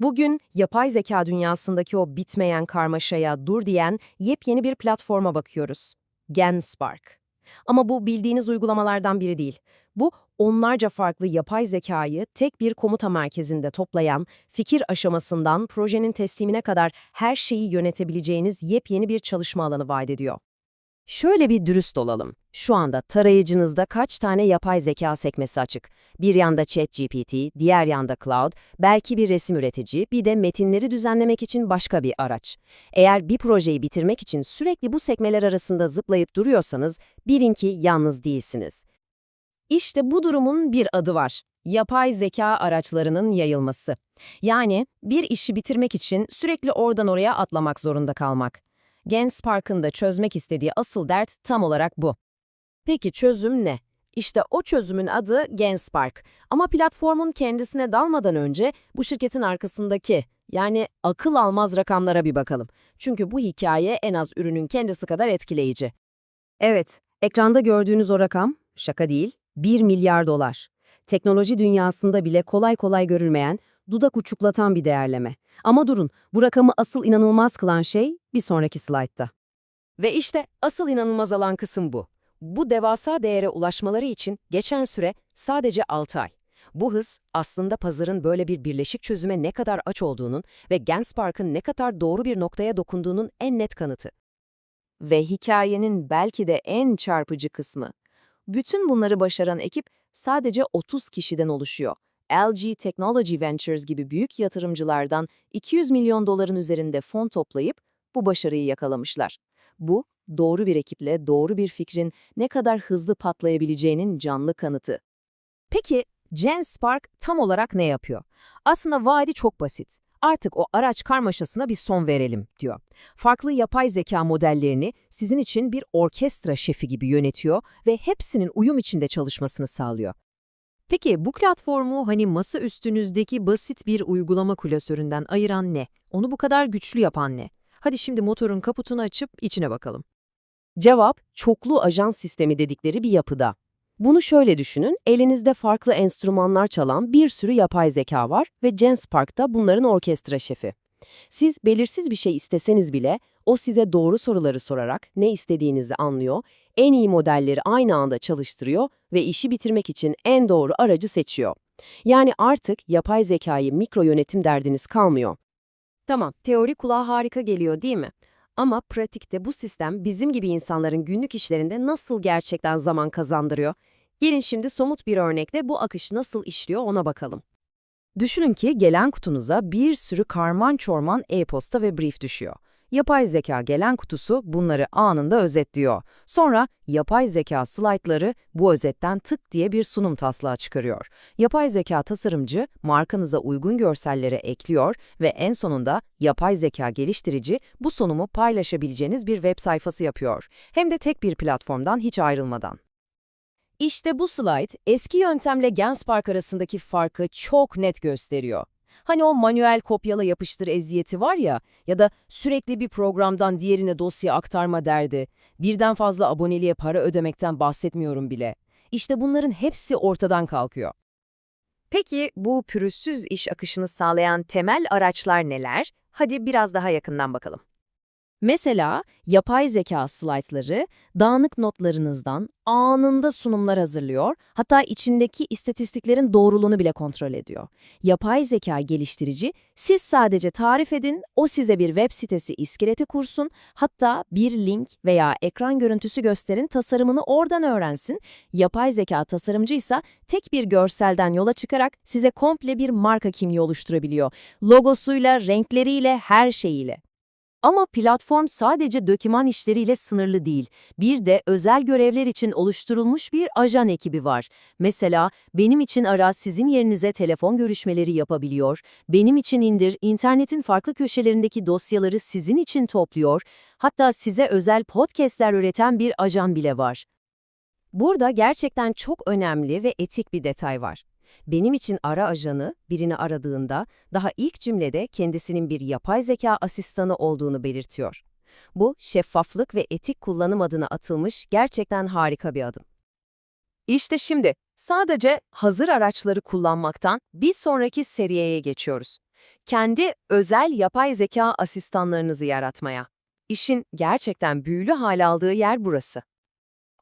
Bugün yapay zeka dünyasındaki o bitmeyen karmaşaya dur diyen yepyeni bir platforma bakıyoruz. GenSpark. Ama bu bildiğiniz uygulamalardan biri değil. Bu onlarca farklı yapay zekayı tek bir komuta merkezinde toplayan, fikir aşamasından projenin teslimine kadar her şeyi yönetebileceğiniz yepyeni bir çalışma alanı vaat ediyor. Şöyle bir dürüst olalım. Şu anda tarayıcınızda kaç tane yapay zeka sekmesi açık? Bir yanda ChatGPT, diğer yanda Cloud, belki bir resim üretici, bir de metinleri düzenlemek için başka bir araç. Eğer bir projeyi bitirmek için sürekli bu sekmeler arasında zıplayıp duruyorsanız, bilin ki yalnız değilsiniz. İşte bu durumun bir adı var. Yapay zeka araçlarının yayılması. Yani bir işi bitirmek için sürekli oradan oraya atlamak zorunda kalmak. Genspark'ın da çözmek istediği asıl dert tam olarak bu. Peki çözüm ne? İşte o çözümün adı Genspark. Ama platformun kendisine dalmadan önce bu şirketin arkasındaki, yani akıl almaz rakamlara bir bakalım. Çünkü bu hikaye en az ürünün kendisi kadar etkileyici. Evet, ekranda gördüğünüz o rakam, şaka değil, 1 milyar dolar. Teknoloji dünyasında bile kolay kolay görülmeyen, dudak uçuklatan bir değerleme. Ama durun, bu rakamı asıl inanılmaz kılan şey bir sonraki slaytta. Ve işte asıl inanılmaz alan kısım bu. Bu devasa değere ulaşmaları için geçen süre sadece 6 ay. Bu hız aslında pazarın böyle bir birleşik çözüme ne kadar aç olduğunun ve Genspark'ın ne kadar doğru bir noktaya dokunduğunun en net kanıtı. Ve hikayenin belki de en çarpıcı kısmı. Bütün bunları başaran ekip sadece 30 kişiden oluşuyor. LG Technology Ventures gibi büyük yatırımcılardan 200 milyon doların üzerinde fon toplayıp bu başarıyı yakalamışlar. Bu, doğru bir ekiple doğru bir fikrin ne kadar hızlı patlayabileceğinin canlı kanıtı. Peki, GenSpark tam olarak ne yapıyor? Aslında vaadi çok basit. Artık o araç karmaşasına bir son verelim, diyor. Farklı yapay zeka modellerini sizin için bir orkestra şefi gibi yönetiyor ve hepsinin uyum içinde çalışmasını sağlıyor. Peki bu platformu hani masa üstünüzdeki basit bir uygulama klasöründen ayıran ne? Onu bu kadar güçlü yapan ne? Hadi şimdi motorun kaputunu açıp içine bakalım. Cevap, çoklu ajans sistemi dedikleri bir yapıda. Bunu şöyle düşünün, elinizde farklı enstrümanlar çalan bir sürü yapay zeka var ve GenSpark da bunların orkestra şefi. Siz belirsiz bir şey isteseniz bile o size doğru soruları sorarak ne istediğinizi anlıyor, en iyi modelleri aynı anda çalıştırıyor ve işi bitirmek için en doğru aracı seçiyor. Yani artık yapay zekayı mikro yönetim derdiniz kalmıyor. Tamam, teori kulağa harika geliyor değil mi? Ama pratikte bu sistem bizim gibi insanların günlük işlerinde nasıl gerçekten zaman kazandırıyor? Gelin şimdi somut bir örnekle bu akış nasıl işliyor ona bakalım. Düşünün ki gelen kutunuza bir sürü karman çorman e-posta ve brief düşüyor. Yapay zeka gelen kutusu bunları anında özetliyor. Sonra yapay zeka slaytları bu özetten tık diye bir sunum taslağı çıkarıyor. Yapay zeka tasarımcı markanıza uygun görselleri ekliyor ve en sonunda yapay zeka geliştirici bu sunumu paylaşabileceğiniz bir web sayfası yapıyor. Hem de tek bir platformdan hiç ayrılmadan. İşte bu slide eski yöntemle Genspark arasındaki farkı çok net gösteriyor. Hani o manuel kopyala yapıştır eziyeti var ya ya da sürekli bir programdan diğerine dosya aktarma derdi, birden fazla aboneliğe para ödemekten bahsetmiyorum bile. İşte bunların hepsi ortadan kalkıyor. Peki bu pürüzsüz iş akışını sağlayan temel araçlar neler? Hadi biraz daha yakından bakalım. Mesela yapay zeka slaytları dağınık notlarınızdan anında sunumlar hazırlıyor, hatta içindeki istatistiklerin doğruluğunu bile kontrol ediyor. Yapay zeka geliştirici, siz sadece tarif edin, o size bir web sitesi iskeleti kursun, hatta bir link veya ekran görüntüsü gösterin, tasarımını oradan öğrensin. Yapay zeka tasarımcı ise tek bir görselden yola çıkarak size komple bir marka kimliği oluşturabiliyor. Logosuyla, renkleriyle, her şeyiyle. Ama platform sadece döküman işleriyle sınırlı değil. Bir de özel görevler için oluşturulmuş bir ajan ekibi var. Mesela benim için ara sizin yerinize telefon görüşmeleri yapabiliyor, benim için indir internetin farklı köşelerindeki dosyaları sizin için topluyor, hatta size özel podcastler üreten bir ajan bile var. Burada gerçekten çok önemli ve etik bir detay var. Benim için ara ajanı birini aradığında daha ilk cümlede kendisinin bir yapay zeka asistanı olduğunu belirtiyor. Bu şeffaflık ve etik kullanım adına atılmış gerçekten harika bir adım. İşte şimdi sadece hazır araçları kullanmaktan bir sonraki seviyeye geçiyoruz. Kendi özel yapay zeka asistanlarınızı yaratmaya. İşin gerçekten büyülü hal aldığı yer burası.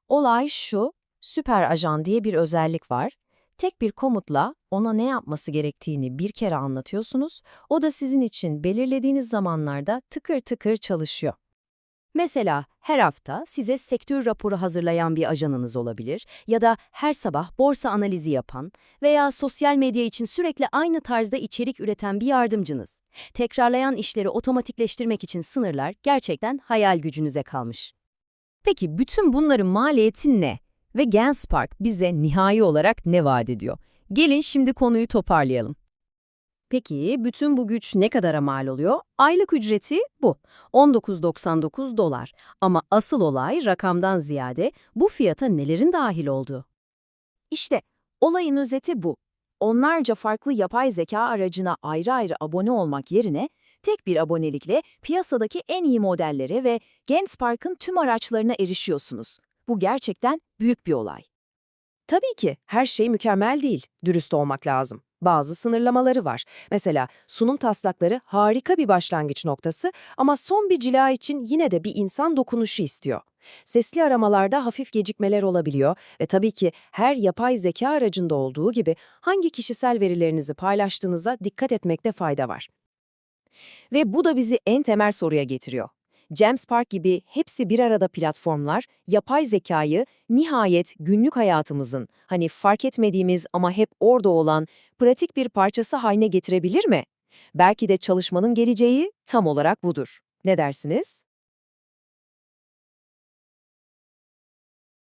Olay şu, süper ajan diye bir özellik var. Tek bir komutla ona ne yapması gerektiğini bir kere anlatıyorsunuz, o da sizin için belirlediğiniz zamanlarda tıkır tıkır çalışıyor. Mesela her hafta size sektör raporu hazırlayan bir ajanınız olabilir ya da her sabah borsa analizi yapan veya sosyal medya için sürekli aynı tarzda içerik üreten bir yardımcınız. Tekrarlayan işleri otomatikleştirmek için sınırlar gerçekten hayal gücünüze kalmış. Peki bütün bunların maliyeti ne? Ve Genspark bize nihai olarak ne vaat ediyor? Gelin şimdi konuyu toparlayalım. Peki bütün bu güç ne kadara mal oluyor? Aylık ücreti bu. 19.99 dolar. Ama asıl olay rakamdan ziyade bu fiyata nelerin dahil olduğu. İşte olayın özeti bu. Onlarca farklı yapay zeka aracına ayrı ayrı abone olmak yerine tek bir abonelikle piyasadaki en iyi modellere ve Genspark'ın tüm araçlarına erişiyorsunuz. Bu gerçekten büyük bir olay. Tabii ki her şey mükemmel değil, dürüst olmak lazım. Bazı sınırlamaları var. Mesela sunum taslakları harika bir başlangıç noktası ama son bir cila için yine de bir insan dokunuşu istiyor. Sesli aramalarda hafif gecikmeler olabiliyor ve tabii ki her yapay zeka aracında olduğu gibi hangi kişisel verilerinizi paylaştığınıza dikkat etmekte fayda var. Ve bu da bizi en temel soruya getiriyor. Gemspark gibi hepsi bir arada platformlar, yapay zekayı nihayet günlük hayatımızın, hani fark etmediğimiz ama hep orada olan pratik bir parçası haline getirebilir mi? Belki de çalışmanın geleceği tam olarak budur. Ne dersiniz?